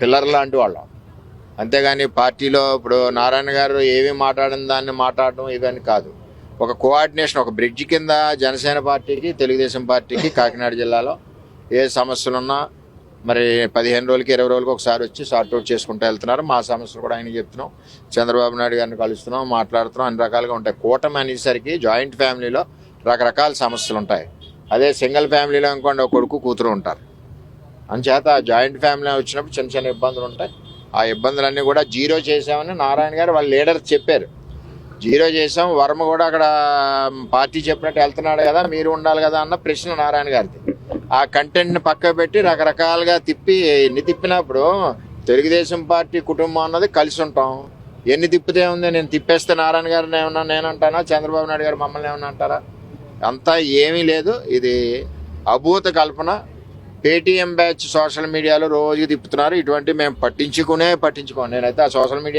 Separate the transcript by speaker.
Speaker 1: Pillar లాంటి వాళ్ళం. అంతేగాని పార్టీలో ఇప్పుడు నారాయణ గారు ఏమి మాట్లాడిన దాన్ని మాట్లాడడం ఇవన్నీ కాదు. ఒక కోఆర్డినేషన్ ఒక బ్రిడ్జ్ కింద జనసేన పార్టీకి తెలుగుదేశం పార్టీకి కాకినాడ జిల్లాలో ఏ సమస్యలు ఉన్నా మరి పదిహేను రోజులకి ఇరవై రోజులకి ఒకసారి వచ్చి సార్ట్అవుట్ చేసుకుంటూ వెళ్తున్నారు. మా సమస్యలు కూడా ఆయన చెప్తున్నాం. చంద్రబాబు నాయుడు గారిని కలుస్తున్నాం మాట్లాడుతున్నాం అన్ని రకాలుగా ఉంటాయి. కూటమి అనేసరికి జాయింట్ ఫ్యామిలీలో రకరకాల సమస్యలు ఉంటాయి. అదే సింగిల్ ఫ్యామిలీలో అనుకోండి ఒక కొడుకు కూతురు ఉంటారు. అంచేత జాయింట్ ఫ్యామిలీ వచ్చినప్పుడు చిన్న చిన్న ఇబ్బందులు ఉంటాయి. ఆ ఇబ్బందులన్నీ కూడా జీరో చేసామని నారాయణ గారు వాళ్ళ లీడర్ చెప్పారు. జీరో చేసాం వర్మ కూడా అక్కడ పార్టీ చెప్పినట్టు వెళ్తున్నాడు కదా మీరు ఉండాలి కదా అన్న ప్రశ్న నారాయణ గారిది. ఆ కంటెంట్ని పక్క పెట్టి రకరకాలుగా తిప్పి ఎన్ని తిప్పినప్పుడు తెలుగుదేశం పార్టీ కుటుంబం అన్నది కలిసి ఉంటాం. ఎన్ని తిప్పితే ఉంది నేను తిప్పేస్తే నారాయణ గారిని ఏమన్నా నేనంటానా చంద్రబాబు నాయుడు గారు మమ్మల్ని ఏమన్నా అంటారా? అంతా ఏమీ లేదు. ఇది అభూత కల్పన. పేటీఎం బ్యాచ్ సోషల్ మీడియాలో రోజు తిప్పుతున్నారు. ఇటువంటి మేము పట్టించుకునే పట్టించుకోండి నేనైతే ఆ సోషల్ మీడియా